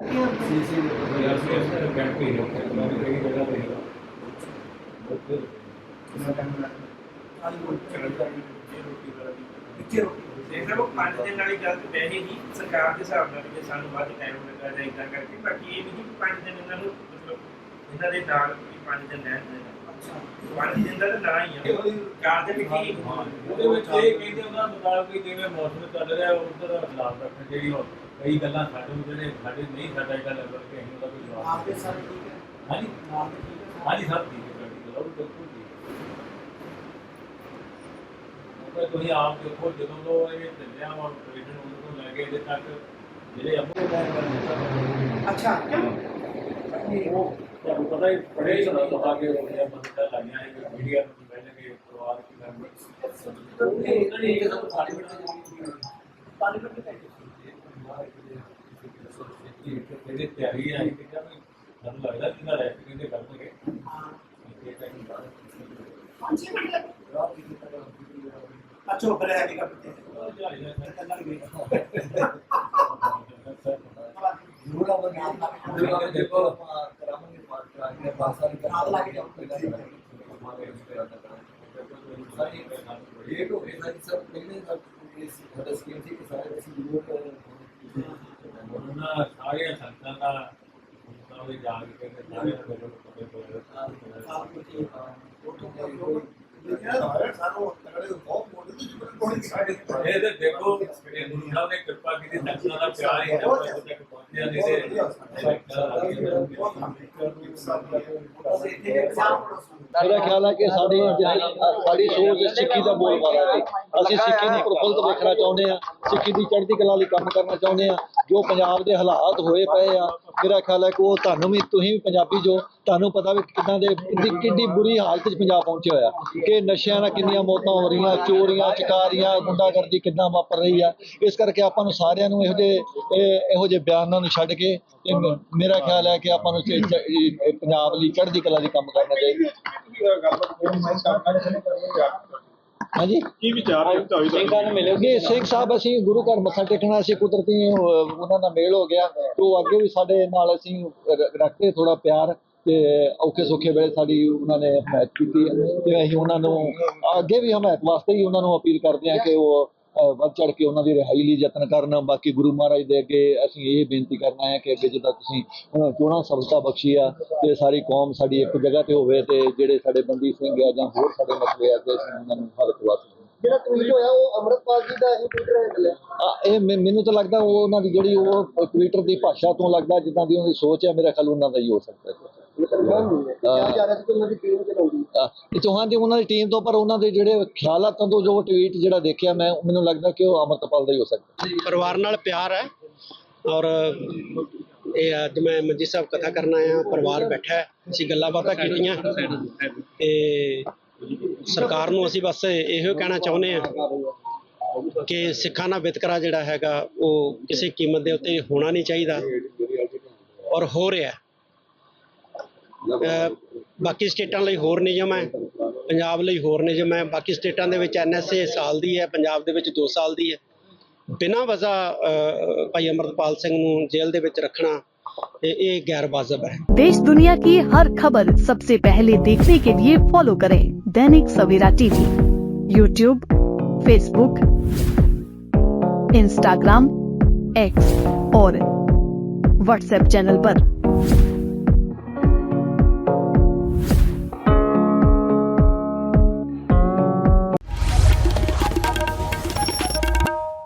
ਸੀ ਸੀ ਯਾਰ ਸੀ ਇਸ ਤਰ੍ਹਾਂ ਬੈਠ ਕੇ ਰੱਖਿਆ ਮੈਂ ਵੀ ਕਈ ਜਗ੍ਹਾ ਤੇ ਦੇਖ ਲਓ ਪੰਜ ਦਿਨ ਵਾਲੀ ਗੱਲ ਤੇ ਵੈਸੇ ਹੀ ਸਰਕਾਰ ਦੇ ਹਿਸਾਬ ਨਾਲ ਵੀ ਸਾਨੂੰ ਵੱਧ ਟਾਈਮ ਲੱਗਾ ਜਾਂ ਇਦਾਂ ਕਰਕੇ ਬਾਕੀ ਇਹ ਵੀ ਨਹੀਂ ਕਿ ਪੰਜ ਦਿਨ ਇਹਨਾਂ ਨੂੰ ਮਤਲਬ ਇਹਨਾਂ ਦੇ ਨਾਲ ਪੰਜ ਦਿਨ ਰਹਿਣ ਦੇ ਪੰਜ ਦਿਨ ਦਾ ਤਾਂ ਨਾ ਹੀ ਆ ਕਾਰ ਦੇ ਵਿੱਚ ਹੀ ਉਹਦੇ ਵਿੱਚ ਇਹ ਕਹਿੰਦੇ ਉਹਨਾਂ ਮੁਤਾਬਕ ਕਿ ਜਿਵੇਂ ਮੌਸਮ ਚੱਲ ਰਿਹਾ ਉਧਰ ਹਾਲਾਤ ਰੱਖਣ ਜਿਹੜੀ ਹੁਣ ਕਈ ਗੱਲਾਂ ਸਾਡੇ ਨੂੰ ਜਿਹੜੇ ਸਾਡੇ ਨਹੀਂ ਸਾਡਾ ਇਹਦਾ ਲੈਵਲ ਕਿ ਅਸੀਂ ਉਹਦਾ ਕੋਈ ਜਵਾਬ ਆਪਦੇ ਸਾਰੇ ਠੀਕ ਹੈ ਹਾਂਜੀ ਆਪਦੇ ਠੀਕ ਹੈ ਹਾਂਜੀ ਸਭ ਠੀਕ ਹੈ ਤੁਹਾਡੀ ਗੱਲ ਉਹ ਬਿਲਕੁਲ ਠੀਕ ਹੈ ਉਹ ਤਾਂ ਤੁਸੀਂ ਆਪ ਦੇਖੋ ਜਦੋਂ ਤੋਂ ਇਹ ਚੱਲਿਆ ਵਾ ਆਪਰੇਸ਼ਨ ਉਦੋਂ ਤੋਂ ਲੈ ਕੇ ਇਹਦੇ ਤੱਕ ਜਿਹੜੇ ਆਪਣੇ ਟਾਈਮ ਦਾ ਨੇਤਾ ਅੱਛਾ ਉਹ ਤੁਹਾਨੂੰ ਪਤਾ ਹੀ ਬੜੇ ਹੀ ਸਦਾ ਪਤਾ ਕਿ ਉਹ ਜਿਹੜਾ ਬੰਦਾ ਲਾਈਆਂ ਹੈ ਕਿ ਮੀਡੀਆ ਨੂੰ। ਪਹਿਲੇ ਕਿ ਪਰਿਵਾਰ ਕੀ ਮੈਂਬਰ ਇਹ ਇਹ ਜਦੋਂ ਪਾਰਲੀਮੈਂਟ ਪਾਰਲੀਮੈਂਟ ਦੇ ਇਹਦੀ ਤਿਆਰੀ ਹੈ ਕਿ ਜਦ ਮੈਨੂੰ ਲੱਗਦਾ ਜਿੰਨਾ ਰੈਸਟ ਕਹਿੰਦੇ ਕਰਨਗੇ ਟਾਈਮ ਬਾਅਦ ਅੱਛਾ ਬਰੇ ਹੈ ਨਿਕਲ ਪਤੇ ਉਹ ਜਾਈ ਨਾ ਕੰਨਾਂ ਗਏ ਜ਼ਰੂਰ ਉਹ ਨਾਮ ਨਾ ਦੇਖੋ ਕਰਾਵਾਂਗੇ ਬਾਤ ਕਰਾਂਗੇ ਬਾਸਾ ਦੀ ਆਪ ਲਾ ਕੇ ਜਾਓ। ਇਹ ਤੋਂ ਇਹ ਸਾਡੀ ਸਭ ਪਹਿਲੇ ਸਭ ਇਸ ਸਾਡਾ ਸਕੀਮ ਸੀ ਕਿ ਸਾਰੇ ਅਸੀਂ ਜ਼ਰੂਰ ਉਹਨਾਂ ਸਾਰੀਆਂ ਸੰਤਾਂ ਦਾ ਉਹਨਾਂ ਦੇ ਜਾਣ ਕੇ ਕਹਿੰਦੇ ਸਾਰੇ ਨੂੰ ਮੇਰੇ ਪਤੇ ਪਏ ਆਪ ਕੁਝ ਉਹ ਤੋਂ ਸਾਨੂੰ ਤਗੜੇ ਬਹੁਤ ਮੋੜੇ ਦੀ ਜੀਵਨ ਕੋਈ ਸਾਡੇ ਇਹ ਤੇ ਦੇਖੋ, ਇਹ ਗੁਰੂ ਸਾਹਿਬ ਨੇ ਕਿਰਪਾ ਕੀਤੀ ਸੰਤਾਂ ਦਾ ਪਿਆਰ ਹੀ ਹੈ ਮੇਰਾ ਖਿਆਲ ਹੈ ਕਿ ਸਾਡੀ ਸਾਡੀ ਸੋਚ ਸਿੱਖੀ ਦਾ ਬੋਲਬਾਲਾ ਹੈ ਅਸੀਂ ਸਿੱਖੀ ਨੂੰ ਪ੍ਰਫੁੱਲਤ ਵੇਖਣਾ ਚਾਹੁੰਦੇ ਆ ਸਿੱਖੀ ਦੀ ਚੜ੍ਹਦੀ ਕਲਾ ਲਈ ਕੰਮ ਕਰਨਾ ਚਾਹੁੰਦੇ ਆ ਜੋ ਪੰਜਾਬ ਦੇ ਹਾਲਾਤ ਹੋਏ ਪਏ ਆ ਮੇਰਾ ਖਿਆਲ ਹੈ ਕਿ ਉਹ ਤੁਹਾਨੂੰ ਵੀ ਤੁਸੀਂ ਵੀ ਪੰਜਾਬੀ ਜੋ ਤੁਹਾਨੂੰ ਪਤਾ ਵੀ ਕਿੱਦਾਂ ਦੇ ਕਿੰਨੀ ਬੁਰੀ ਹਾਲਤ 'ਚ ਪੰਜਾਬ ਪਹੁੰਚਿਆ ਹੋਇਆ। ਕਿ ਨਸ਼ਿਆਂ ਨਾਲ ਕਿੰਨੀਆਂ ਮੌਤਾਂ ਹੋ ਰਹੀਆਂ ਚੋਰੀਆਂ ਚਕਾਰੀਆਂ ਗੁੰਡਾਗਰਦੀ ਕਿੱਦਾਂ ਵਾਪਰ ਰਹੀ ਆ। ਇਸ ਕਰਕੇ ਆਪਾਂ ਨੂੰ ਸਾਰਿਆਂ ਨੂੰ ਇਹੋ ਜਿਹੇ ਇਹੋ ਜਿਹੇ ਬਿਆਨਾਂ ਨੂੰ ਛੱਡ ਕੇ ਤੇ ਮੇਰਾ ਖਿਆਲ ਹੈ ਕਿ ਆਪਾਂ ਨੂੰ ਚ- ਚ- ਇਹ ਪੰਜਾਬ ਲਈ ਚੜ੍ਹਦੀ ਕਲਾ ਲਈ ਕੰਮ ਕਰਨਾ ਚਾਹੀਦਾ ਹਾਂਜੀ? ਕੀ ਵਿਚਾਰ ਹੈ ਸਿੰਘਾਂ ਨੂੰ ਮਿਲੋਗੇ ਸਿੰਘ ਸਾਹਿਬ ਅਸੀਂ ਗੁਰੂ ਘਰ ਮੱਥਾ ਟੇਕਣਾ ਸੀ ਕੁਦਰਤੀ ਅਹ, ਉਹਨਾਂ ਦਾ ਮੇਲ ਹੋ ਗਿਆ। ਤੇ ਉਹ ਅੱਗੇ ਵੀ ਸਾਡੇ ਨਾਲ ਅਸੀਂ ਰ- ਰੱਖਦੇ ਥੋੜਾ ਪਿਆਰ ਤੇ ਔਖੇ ਸੌਖੇ ਵੇਲੇ ਸਾਡੀ ਉਹਨਾਂ ਨੇ ਹਮਾਇਤ ਕੀਤੀ ਹੈ। ਤੇ ਅਸੀਂ ਉਹਨਾਂ ਨੂੰ ਅੱਗੇ ਵੀ ਹਮਾਇਤ ਵਾਸਤੇ ਹੀ ਉਹਨਾਂ ਨੂੰ ਅਪੀਲ ਕਰਦੇ ਹਾਂ ਕਿ ਉਹ ਵੱਧ ਚੜ ਕੇ ਉਹਨਾਂ ਦੀ ਰਿਹਾਈ ਲਈ ਯਤਨ ਕਰਨ। ਬਾਕੀ ਗੁਰੂ ਮਹਾਰਾਜ ਦੇ ਅੱਗੇ ਅਸੀਂ ਇਹ ਬੇਨਤੀ ਕਰਨਾ ਹੈ ਕਿ ਅੱਗੇ ਜਿੱਦਾਂ ਤੁਸੀਂ ਉਹਨਾਂ ਚੋਣਾਂ ਸਬਤਾ ਬਖਸ਼ੀ ਆ ਤੇ ਸਾਰੀ ਕੌਮ ਸਾਡੀ ਇੱਕ ਜਗ੍ਹਾ ਤੇ ਹੋਵੇ ਤੇ ਜਿਹੜੇ ਸਾਡੇ ਬੰਦੀ ਸਿੰਘ ਆ ਜਾਂ ਹੋਰ ਸਾਡੇ ਮਸਲੇ ਆ ਤੇ ਅਸੀਂ ਉਹਨਾਂ ਨੂੰ ਹੱਲ ਕਰਵਾ ਸਕੀਏ। ਜਿਹੜਾ ਟਵੀਟ ਹੋਇਆ ਉਹ ਅਮਰਪਾਲ ਜੀ ਦਾ ਹੀ ਟਵੀਟਰ ਹੈਂਡਲ ਹੈ ਆ ਇਹ ਮੈਨੂੰ ਤਾਂ ਲੱਗਦਾ ਉਹ ਉਹਨਾਂ ਦੀ ਜਿਹੜੀ ਉਹ ਟਵਿੱਟਰ ਦੀ ਭਾਸ਼ਾ ਤੋਂ ਲੱਗਦਾ ਜਿੱਦਾਂ ਦੀ ਉਹਦੀ ਸੋਚ ਹੈ ਮੇਰਾ ਖਿਆਲ ਉਹਨਾਂ ਦਾ ਹੀ ਹੋ ਸਕਦਾ ਹੈ। ਇਹ ਕਨਫਰਮ ਕਿਹਾ ਜਾ ਰਿਹਾ ਸੀ ਕਿ ਉਹਨਾਂ ਦੀ ਟੀਮ ਚਲਾਉਂਦੀ ਆ, ਦੀ ਉਹਨਾਂ ਦੀ ਟੀਮ ਤੋਂ ਪਰ ਉਹਨਾਂ ਦੇ ਜਿਹੜੇ ਖਿਆਲਾਤਾਂ ਤੋਂ ਜੋ ਟਵੀਟ ਜਿਹੜਾ ਦੇਖਿਆ ਮੈਂ ਮੈਨੂੰ ਲੱਗਦਾ ਕਿ ਉਹ ਅਮਰਤਪਾਲ ਦਾ ਹੀ ਹੋ ਸਕਦਾ ਪਰਿਵਾਰ ਨਾਲ ਪਿਆਰ ਹੈ ਔਰ ਇਹ ਅੱਜ ਮੈਂ ਮੰਜੀ ਸਾਹਿਬ ਕਥਾ ਕਰਨ ਆਇਆ ਪਰਿਵਾਰ ਬੈਠਾ ਹੈ ਅਸੀਂ ਗੱਲਾਂ ਬਾਤਾਂ ਕੀਤੀਆਂ ਤੇ ਸਰਕਾਰ ਨੂੰ ਅਸੀਂ ਬਸ ਇਹੋ ਕਹਿਣਾ ਚਾਹੁੰਦੇ ਆ ਕਿ ਸਿੱਖਾਂ ਦਾ ਵਿਤਕਰਾ ਜਿਹੜਾ ਹੈਗਾ ਉਹ ਕਿਸੇ ਕੀਮਤ ਦੇ ਉੱਤੇ ਹੋਣਾ ਨਹੀਂ ਚਾਹੀਦਾ ਔਰ ਹੋ ਰਿਹਾ ਬਾਕੀ ਸਟੇਟਾਂ ਲਈ ਹੋਰ ਨਿਯਮ ਹੈ ਪੰਜਾਬ ਲਈ ਹੋਰ ਨਿਯਮ ਹੈ ਬਾਕੀ ਸਟੇਟਾਂ ਦੇ ਵਿੱਚ ਐਨਐਸਏ ਸਾਲ ਦੀ ਹੈ ਪੰਜਾਬ ਦੇ ਵਿੱਚ 2 ਸਾਲ ਦੀ ਹੈ ਬਿਨਾਂ ਵਜ੍ਹਾ ਅਹ, ਭਾਈ ਅਮਰਤਪਾਲ ਸਿੰਘ ਨੂੰ ਜੇਲ੍ਹ ਦੇ ਵਿੱਚ ਰੱਖਣਾ ਇਹ ਇਹ ਗੈਰ ਵਾਜਬ ਹੈ देश दुनिया की हर खबर सबसे पहले देखने के लिए फॉलो करें Dainik Savera TV YouTube Facebook Instagram X और व्हाट्सएप चैनल पर।